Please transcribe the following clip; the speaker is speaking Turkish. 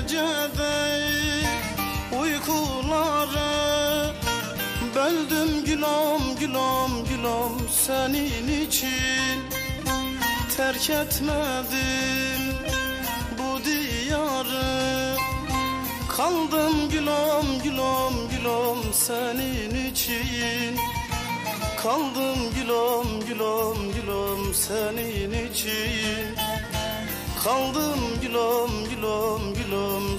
gecede uykuları Böldüm gülüm gülüm gülüm senin için. Terk etmedim bu diyarı. Kaldım gülüm gülüm gülüm senin için. Kaldım gülüm gülüm gülüm senin için. Kaldım gülüm gülüm